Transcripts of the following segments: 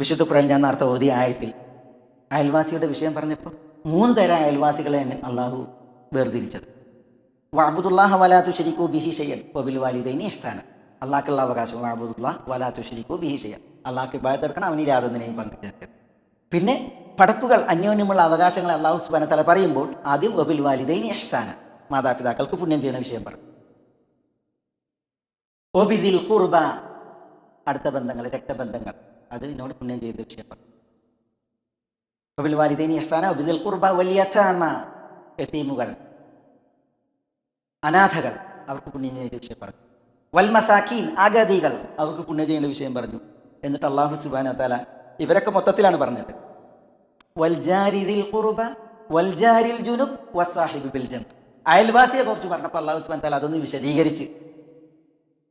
വിശുദ്ധ ഖുറാൻ ഞാൻ ആയത്തിൽ അയൽവാസിയുടെ വിഷയം പറഞ്ഞപ്പോൾ മൂന്ന് തരം അയൽവാസികളെയാണ് അള്ളാഹു വേർതിരിച്ചത്. വാബുദുല്ലാഹ വലാത്തു ശരിക്കു ബിഹി ഷയ്യൻ വബിൽ വാലിദൈനി എഹ്സാന അള്ളാഹ്ക്കുള്ള അവകാശം വാബുദുല്ലാ വലാത്തു ശരിക്കു ബിഹി ഷയ്യൻ അള്ളാഹ്ക്ക് ഭയത്തെടുക്കണം അവന് യാതൊന്നിനെയും പങ്കുചേർക്കണം പിന്നെ പടപ്പുകൾ അന്യോന്യമുള്ള അവകാശങ്ങൾ അള്ളാഹു സുബാന തല പറയുമ്പോൾ ആദ്യം ഒബിൽ വാലിദൈനി എഹ്സാന മാതാപിതാക്കൾക്ക് പുണ്യം ചെയ്യുന്ന വിഷയം പറഞ്ഞു. ഒബിദിൽ കുർബ അടുത്ത ബന്ധങ്ങൾ രക്തബന്ധങ്ങൾ. അത് എന്നോട് പുണ്യം ചെയ്ത വിഷയമാണ്. അനാഥകൾ അവർക്ക് പുണ്യം ചെയ്യേണ്ട വിഷയം പറഞ്ഞു. വൽമസാഖീൻ അഗതികൾ അവർക്ക് പുണ്യം ചെയ്യേണ്ട വിഷയം പറഞ്ഞു. എന്നിട്ട് അള്ളാഹു സുബാന താല ഇവരൊക്കെ മൊത്തത്തിലാണ് പറഞ്ഞത്. വൽജാരിദിൽ ഖുർബ വൽജാരിൽ ജുനുബ് വസാഹിബ് അയൽവാസിയെ കുറിച്ച് പറഞ്ഞപ്പോൾ അള്ളാഹു സുബാൻ താല അതൊന്ന് വിശദീകരിച്ച്.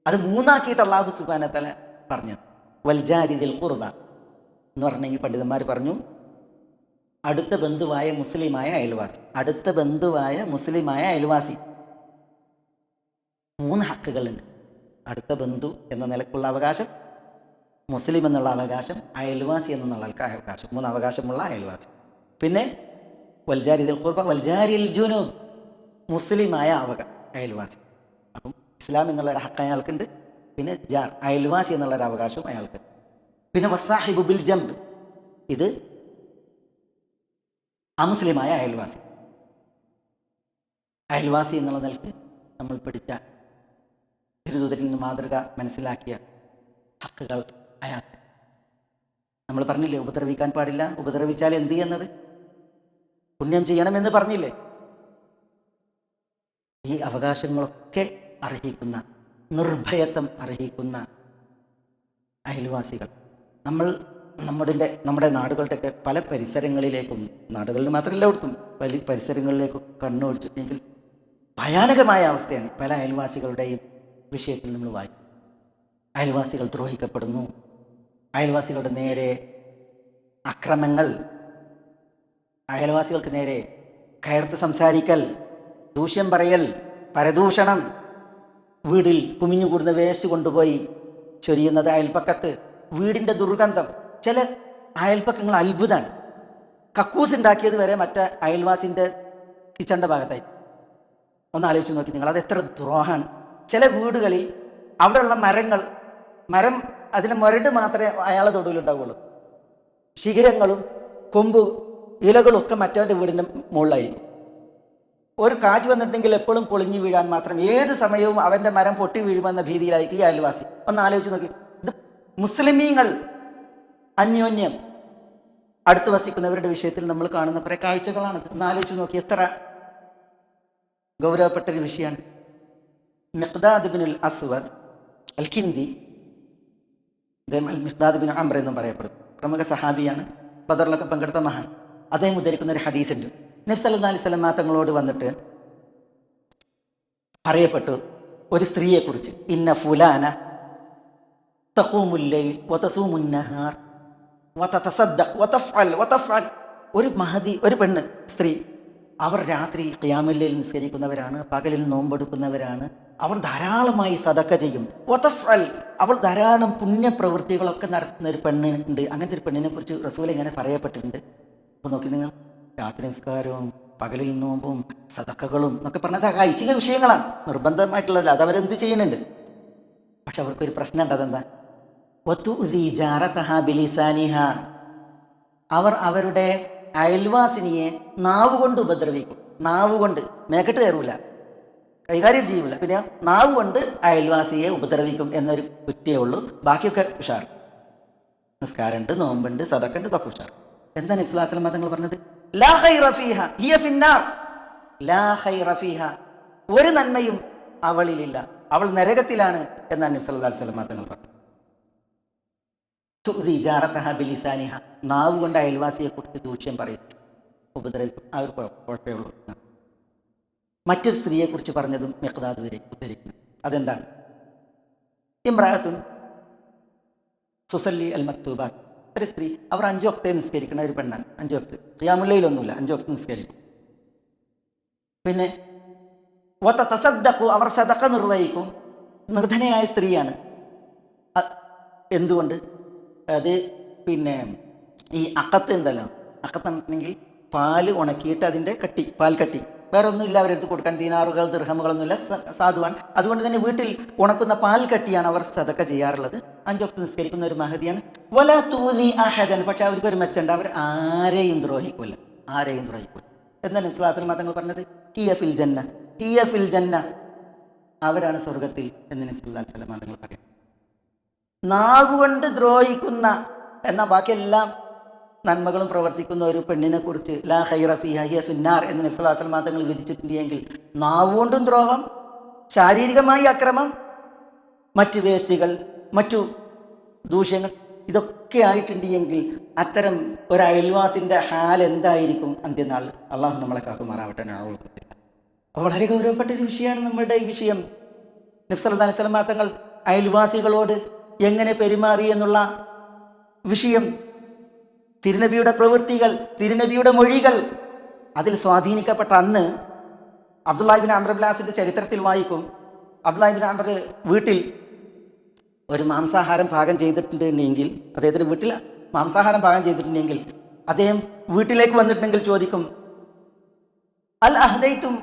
അത് മൂന്നാക്കിയിട്ട് അള്ളാഹു സുബാന താല പറഞ്ഞത്. വൽജാരിദിൽ ഖുർബ എന്ന് പറഞ്ഞെങ്കിൽ പണ്ഡിതന്മാർ പറഞ്ഞു. അടുത്ത ബന്ധുവായ മുസ്ലിമായ അയൽവാസി. അടുത്ത ബന്ധുവായ മുസ്ലിമായ അയൽവാസി. മൂന്ന് ഹക്കുകളുണ്ട്. അടുത്ത ബന്ധു എന്ന നിലക്കുള്ള അവകാശം മുസ്ലിം എന്നുള്ള അവകാശം അയൽവാസി എന്നുള്ള അവകാശം. മൂന്ന് അവകാശമുള്ള അയൽവാസി. പിന്നെ വൽജാരിദിൽ കുർബ വൽജാരിൽ ജുനൂബ്. മുസ്ലിമായ അവക അയൽവാസി. അപ്പം ഇസ്ലാം എന്നുള്ള ഒരു ഹക്ക് അയാൾക്കുണ്ട് പിന്നെ ജാർ അയൽവാസി എന്നുള്ള ഒരു അവകാശവും അയാൾക്ക്. പിന്നെ വസാഹിബു ബിൽ ജംബ്. ഇത് അമുസ്ലിമായ അയൽവാസി. അയൽവാസി എന്നുള്ള നിലയ്ക്ക് നമ്മൾ പഠിച്ച തിരുദൂതരിൽ നിന്ന് മാതൃക മനസ്സിലാക്കിയ ഹക്കുകൾ അയാൾ. നമ്മൾ പറഞ്ഞില്ലേ ഉപദ്രവിക്കാൻ പാടില്ല ഉപദ്രവിച്ചാൽ എന്ത് ചെയ്യുന്നത്? പുണ്യം ചെയ്യണമെന്ന് പറഞ്ഞില്ലേ? ഈ അവകാശങ്ങളൊക്കെ അർഹിക്കുന്ന നിർഭയത്വം അർഹിക്കുന്ന അയൽവാസികൾ. നമ്മൾ നമ്മുടെ നമ്മുടെ നാടുകളുടെയൊക്കെ പല പരിസരങ്ങളിലേക്കും നാടുകളിൽ മാത്രമല്ല കൊടുത്തും പല പരിസരങ്ങളിലേക്കും കണ്ണോടിച്ചിട്ടുണ്ടെങ്കിൽ ഭയാനകമായ അവസ്ഥയാണ് പല അയൽവാസികളുടെയും വിഷയത്തിൽ നമ്മൾ വായിക്കും അയൽവാസികൾ ദ്രോഹിക്കപ്പെടുന്നു. അയൽവാസികളുടെ നേരെ അക്രമങ്ങൾ. അയൽവാസികൾക്ക് നേരെ കയർത്ത് സംസാരിക്കൽ ദൂഷ്യം പറയൽ പരദൂഷണം. വീടിൽ കുമിഞ്ഞുകൂടുന്ന വേസ്റ്റ് കൊണ്ടുപോയി ചൊരിയുന്നത് അയൽപ്പക്കത്ത് വീടിന്റെ ദുർഗന്ധം. ചില അയൽപ്പക്കങ്ങൾ അത്ഭുതമാണ്. കക്കൂസ് ഉണ്ടാക്കിയത് വരെ മറ്റേ അയൽവാസിന്റെ കിച്ചണിന്റെ ഭാഗത്തായി. ഒന്ന് ആലോചിച്ച് നോക്കി നിങ്ങൾ അത് എത്ര ദ്രോഹമാണ്. ചില വീടുകളിൽ അവിടെയുള്ള മരങ്ങൾ മരം അതിന്റെ മുരട് മാത്രമേ അയാളെ തൊടുവിലുണ്ടാവുള്ളൂ ശിഖരങ്ങളും കൊമ്പ് ഇലകളും ഒക്കെ മറ്റവന്റെ വീടിന്റെ മുകളിലായിരിക്കും. ഒരു കാറ്റ് വന്നിട്ടെങ്കിൽ എപ്പോഴും പൊളിഞ്ഞു വീഴാൻ മാത്രം ഏത് സമയവും അവന്റെ മരം പൊട്ടി വീഴുമെന്ന ഭീതിയിലായിരിക്കും ഈ അയൽവാസി. ഒന്ന് ആലോചിച്ച് നോക്കി. ഇത് മുസ്ലിമീങ്ങൾ അന്യോന്യം അടുത്ത് വസിക്കുന്നവരുടെ വിഷയത്തിൽ നമ്മൾ കാണുന്ന കുറേ കാഴ്ചകളാണ്. ഒന്ന് ആലോചിച്ച് നോക്കി. എത്ര ഗൗരവപ്പെട്ട ഒരു വിഷയമാണ്. മിഖ്ദാദ് അസ്വദ് അൽ ഖിന്ദി അദ്ദേഹം അൽ മിഖ്ദാദ് ബിൻ അമ്ര എന്നും പറയപ്പെടും പ്രമുഖ സഹാബിയാണ്. ബദറിലൊക്കെ പങ്കെടുത്ത മഹാൻ. അദ്ദേഹം ഉദ്ധരിക്കുന്ന ഒരു ഹദീസുണ്ട്. നബി സല്ലല്ലാഹു അലൈഹി വസല്ലം തങ്ങളോട് വന്നിട്ട് പറയപ്പെട്ടു ഒരു സ്ത്രീയെക്കുറിച്ച്. ഇന്ന ഫുലാന വതസൂമുന്നഹാർ ഒരു മഹതി ഒരു പെണ്ണ് സ്ത്രീ അവർ രാത്രി ക്യാമല്ലയിൽ നിസ്കരിക്കുന്നവരാണ് പകലിൽ നോമ്പെടുക്കുന്നവരാണ് അവർ ധാരാളമായി സതക്ക ചെയ്യും. വതഫ്അൽ അവൾ ധാരാളം പുണ്യപ്രവൃത്തികളൊക്കെ നടത്തുന്ന ഒരു പെണ്ണുണ്ട് അങ്ങനത്തെ ഒരു പെണ്ണിനെ കുറിച്ച് റസൂൽ ഇങ്ങനെ പറയപ്പെട്ടിട്ടുണ്ട്. അപ്പോൾ നോക്കി നിങ്ങൾ. രാത്രി നിസ്കാരവും പകലിൽ നോമ്പും സതക്കകളും എന്നൊക്കെ പറഞ്ഞത് ഐച്ഛിക വിഷയങ്ങളാണ്. നിർബന്ധമായിട്ടുള്ളതല്ല അത് അവരെന്ത് ചെയ്യുന്നുണ്ട്? പക്ഷെ അവർക്കൊരു പ്രശ്നം ഉണ്ട്. അതെന്താ? അവർ അവരുടെ അയൽവാസിനിയെ നാവ് കൊണ്ട് ഉപദ്രവിക്കും. നാവ് കൊണ്ട് മേക്കെട്ട് കയറൂല. കൈകാര്യം ചെയ്യൂല. പിന്നെ നാവ് കൊണ്ട് അയൽവാസിയെ ഉപദ്രവിക്കും എന്നൊരു കുറ്റേ ഉള്ളൂ. ബാക്കിയൊക്കെ ഉഷാർ നിസ്കാരമുണ്ട് നോമ്പുണ്ട് സതക്കുണ്ട് ഇതൊക്കെ ഉഷാർ എന്താണ് ഇസ്ലാസ്ലം മതങ്ങൾ പറഞ്ഞത്? ലാ ഖൈറ ഹിയ ഫിന്നാർ. ലാ ഖൈറ ഒരു നന്മയും അവളിലില്ല. അവൾ നരകത്തിലാണ് എന്ന് നബി സല്ലല്ലാഹു അലൈഹി വസല്ലം ബിലിസാനിഹ നാവ് കൊണ്ട് അയൽവാസിയെ കുറിച്ച് ദൂഷ്യം പറയും. ഉപദ്രവിക്കും ആ ഒരു കുഴ- കുഴപ്പമേ ഉള്ളൂ. പറഞ്ഞതും മെഹ്ദാദ് വരെ ഉദ്ധരിക്കുന്നു. അതെന്താണ്? ഇമ്രാഹത്തും സുസല്ലി അൽ മക്തൂബാത്ത് ഒരു സ്ത്രീ അവർ അഞ്ചു വക്തേ നിസ്കരിക്കുന്ന ഒരു പെണ്ണാണ് അഞ്ചു വക്ത് ഖിയാമുല്ലയിലൊന്നുമില്ല അഞ്ചു വക്ത് നിസ്കരിക്കും. പിന്നെ ഒത്ത തസദ്ദക്കു അവർ സദക്ക നിർവഹിക്കും. നിർധനയായ സ്ത്രീയാണ്. എന്തുകൊണ്ട്? അത് പിന്നെ ഈ അക്കത്ത് ഉണ്ടല്ലോ അക്കത്ത് ഉണ്ടെങ്കിൽ പാൽ ഉണക്കിയിട്ട് അതിന്റെ കട്ടി പാൽ കട്ടി. വേറെ ഒന്നുമില്ല അവരെടുത്ത് കൊടുക്കാൻ ദീനാറുകൾ ദീർഹമുകളൊന്നുമില്ല സാധുവാണ്. അതുകൊണ്ട് തന്നെ വീട്ടിൽ ഉണക്കുന്ന പാൽ കട്ടിയാണ് അവർ സതക്ക ചെയ്യാറുള്ളത്. അഞ്ചൊക്കെ നിസ്കരിക്കുന്ന ഒരു മഹതിയാണ്. വല തൂതി അഹദൻ. പക്ഷെ അവർക്ക് ഒരു മെച്ചുണ്ട്. അവർ ആരെയും ദ്രോഹിക്കില്ല ആരെയും ദ്രോഹിക്കില്ല എന്നാലും ഇസ്ലാസിൽ തങ്ങൾ പറഞ്ഞത് ഹിയ ഫിൽ ജന്ന ഹിയ ഫിൽ ജന്ന. അവരാണ് സ്വർഗത്തിൽ എന്ന് നബ്സുല്ലാ സ്വലം തങ്ങൾ പറയും നാവുകൊണ്ട് ദ്രോഹിക്കുന്ന എന്ന ബാക്കിയെല്ലാം നന്മകളും പ്രവർത്തിക്കുന്ന ഒരു പെണ്ണിനെ കുറിച്ച് ലാ ഹൈറ ഫി ഹയ്യ ഫിന്നാർ എന്ന് നബ്സുല്ലാസ്ലം തങ്ങൾ വിധിച്ചിട്ടുണ്ടെങ്കിൽ നാവുകൊണ്ടും ദ്രോഹം ശാരീരികമായി അക്രമം മറ്റ് വേസ്റ്റുകൾ മറ്റു ദൂഷ്യങ്ങൾ ഇതൊക്കെ ആയിട്ടുണ്ടെങ്കിൽ അത്തരം ഒരു അയൽവാസിന്റെ ഹാൽ എന്തായിരിക്കും അന്ത്യനാൾ? അള്ളാഹു നമ്മളെ കാക്കുമാറാവട്ടെ വളരെ ഗൗരവപ്പെട്ട ഒരു വിഷയമാണ് നമ്മളുടെ ഈ വിഷയം. നബ്സല്ലാ അലിസ്ലാം തങ്ങൾ അയൽവാസികളോട് എങ്ങനെ പെരുമാറി എന്നുള്ള വിഷയം തിരുനബിയുടെ പ്രവൃത്തികൾ തിരുനബിയുടെ മൊഴികൾ അതിൽ സ്വാധീനിക്കപ്പെട്ട അന്ന് അബ്ദുല്ലാഹിബിൻ അമ്രബ്ലാസിന്റെ ചരിത്രത്തിൽ വായിക്കും. അബ്ദുല്ലാഹിബിൻ അമ്ര വീട്ടിൽ ഒരു മാംസാഹാരം പാകം ചെയ്തിട്ടുണ്ടെങ്കിൽ അദ്ദേഹത്തിന്റെ വീട്ടിൽ മാംസാഹാരം പാകം ചെയ്തിട്ടുണ്ടെങ്കിൽ അദ്ദേഹം വീട്ടിലേക്ക് വന്നിട്ടുണ്ടെങ്കിൽ ചോദിക്കും അൽ അഹ്ദൈത്തും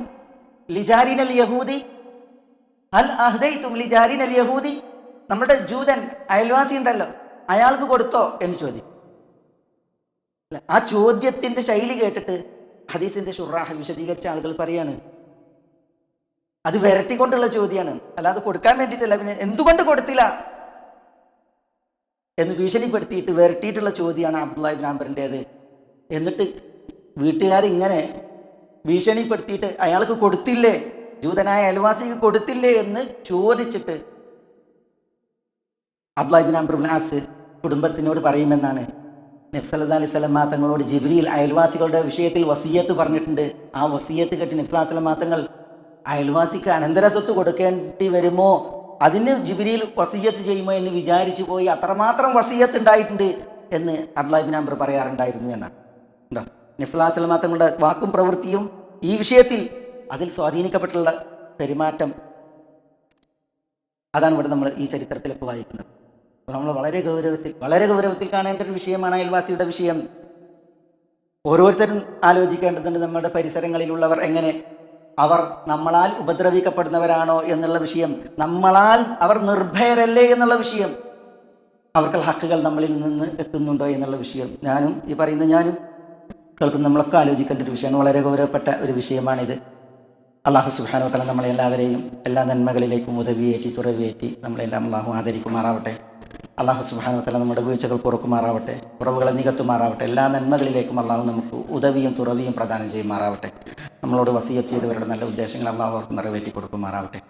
ലിജാരിൻ അൽ യഹൂദി? അൽ അഹ്ദൈത്തും ലിജാരിൻ അൽ യഹൂദി? നമ്മുടെ ജൂതൻ അയൽവാസി ഉണ്ടല്ലോ അയാൾക്ക് കൊടുത്തോ എന്ന് ചോദിക്കും. ആ ചോദ്യത്തിന്റെ ശൈലി കേട്ടിട്ട് ഹദീസിന്റെ ഷുറാഹ് വിശദീകരിച്ച ആളുകൾ പറയാണ് അത് വരട്ടിക്കൊണ്ടുള്ള ചോദ്യമാണ്. അല്ലാതെ കൊടുക്കാൻ വേണ്ടിയിട്ടല്ല പിന്നെ എന്തുകൊണ്ട് കൊടുത്തില്ല? എന്ന് ഭീഷണിപ്പെടുത്തിയിട്ട് വരട്ടിയിട്ടുള്ള ചോദ്യമാണ് അബ്ദുള്ള ആംബറിന്റേത് എന്നിട്ട് വീട്ടുകാരിങ്ങനെ ഭീഷണിപ്പെടുത്തിയിട്ട് അയാൾക്ക് കൊടുത്തില്ലേ? ജൂതനായ അയൽവാസിക്ക് കൊടുത്തില്ലേ എന്ന് ചോദിച്ചിട്ട് അബ്ദുല്ലാഹിബിൻ ആംബ്രുലാസ് കുടുംബത്തിനോട് പറയുമെന്നാണ്. നബ്സല്ലാ അലൈഹി സ്വലം തങ്ങളോട് ജിബ്രിയിൽ അയൽവാസികളുടെ വിഷയത്തിൽ വസീയത്ത് പറഞ്ഞിട്ടുണ്ട്. ആ വസീയത്ത് കെട്ടി നബ്സല്ലാ സ്വലം തങ്ങൾ അയൽവാസിക്ക് അനന്തര സ്വത്ത് കൊടുക്കേണ്ടി വരുമോ? അതിന് ജിബിരിയിൽ വസീയത്ത് ചെയ്യുമോ എന്ന് വിചാരിച്ചു പോയി അത്രമാത്രം വസീയത്ത് ഉണ്ടായിട്ടുണ്ട് എന്ന് അബ്ദുല്ലാഹിബിൻ അംബർ പറയാറുണ്ടായിരുന്നു എന്നാണ്. ഉണ്ടോ? നബ്സല്ലാ സ്വലമാ തങ്ങളുടെ വാക്കും പ്രവൃത്തിയും ഈ വിഷയത്തിൽ അതിൽ സ്വാധീനിക്കപ്പെട്ടുള്ള പെരുമാറ്റം അതാണ് ഇവിടെ നമ്മൾ ഈ ചരിത്രത്തിൽ ഇപ്പോൾ വായിക്കുന്നത് നമ്മൾ വളരെ ഗൗരവത്തിൽ വളരെ ഗൗരവത്തിൽ കാണേണ്ട ഒരു വിഷയമാണ് അയൽവാസിയുടെ വിഷയം. ഓരോരുത്തരും ആലോചിക്കേണ്ടതുണ്ട് നമ്മുടെ പരിസരങ്ങളിലുള്ളവർ എങ്ങനെ അവർ നമ്മളാൽ ഉപദ്രവിക്കപ്പെടുന്നവരാണോ എന്നുള്ള വിഷയം നമ്മളാൽ അവർ നിർഭയരല്ലേ എന്നുള്ള വിഷയം അവർക്കുള്ള ഹക്കുകൾ നമ്മളിൽ നിന്ന് എത്തുന്നുണ്ടോ എന്നുള്ള വിഷയം. ഞാനും ഈ പറയുന്ന ഞാനും കേൾക്കുന്ന നമ്മളൊക്കെ ആലോചിക്കേണ്ട ഒരു വിഷയമാണ്. വളരെ ഗൗരവപ്പെട്ട ഒരു വിഷയമാണിത്. അള്ളാഹു സുബാനോ തല നമ്മളെ എല്ലാവരെയും എല്ലാ നന്മകളിലേക്കും ഉദവിയേറ്റി തുറവിയേറ്റി നമ്മളെല്ലാം അള്ളാഹു ആദരിക്കുമാറാവട്ടെ. അള്ളാഹു സുബാനോ തല നമ്മുടെ വീഴ്ചകൾ പുറക്കുമാറാവട്ടെ കുറവുകളെ നികത്തുമാറാവട്ടെ എല്ലാ നന്മകളിലേക്കും അള്ളാഹു നമുക്ക് ഉദവിയും തുറവിയും പ്രദാനം ചെയ്യുമാറാവട്ടെ. നമ്മളോട് വസീയ ചെയ്തവരുടെ നല്ല ഉദ്ദേശങ്ങൾ അള്ളാഹു അവർക്ക് നിറവേറ്റി കൊടുക്കുമാറാവട്ടെ